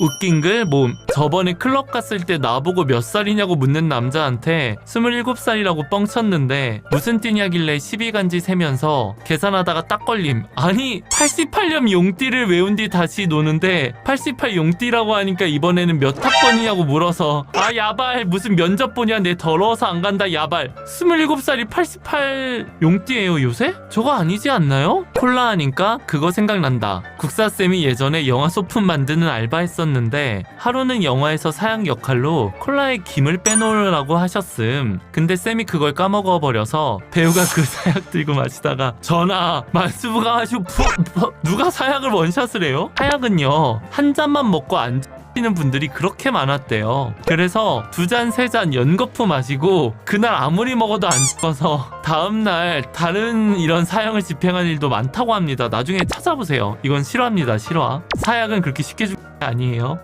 웃긴 글 뭐 저번에 클럽 갔을 때 나보고 몇 살이냐고 묻는 남자한테 27살이라고 뻥쳤는데 무슨 띠냐길래 12간지 세면서 계산하다가 딱 걸림. 아니 88년 용띠를 외운 뒤 다시 노는데 88 용띠라고 하니까 이번에는 몇 학번이냐고 물어서 아 야발. 무슨 면접 보냐. 내 더러워서 안 간다 야발. 27살이 88 용띠예요 요새? 저거 아니지 않나요? 콜라 하니까 그거 생각난다. 국사쌤이 예전에 영화 소품 만드는 알바 했었는데 하루는 영화에서 사양 역할로 콜라에 김을 빼놓으라고 하셨음 근데 쌤이 그걸 까먹어 버려서 배우가 그 사약 들고 마시다가 전화 푸- 푸- 누가 사약을 원샷을 해요? 사약은요 한 잔만 먹고 안 시는 분들이 그렇게 많았대요. 그래서 두 잔, 세 잔 연거푸 마시고 그날 아무리 먹어도 안 죽어서 다음날 다른 이런 사형을 집행한 일도 많다고 합니다. 나중에 찾아보세요. 이건 실화입니다, 실화. 사약은 그렇게 쉽게 게 아니에요.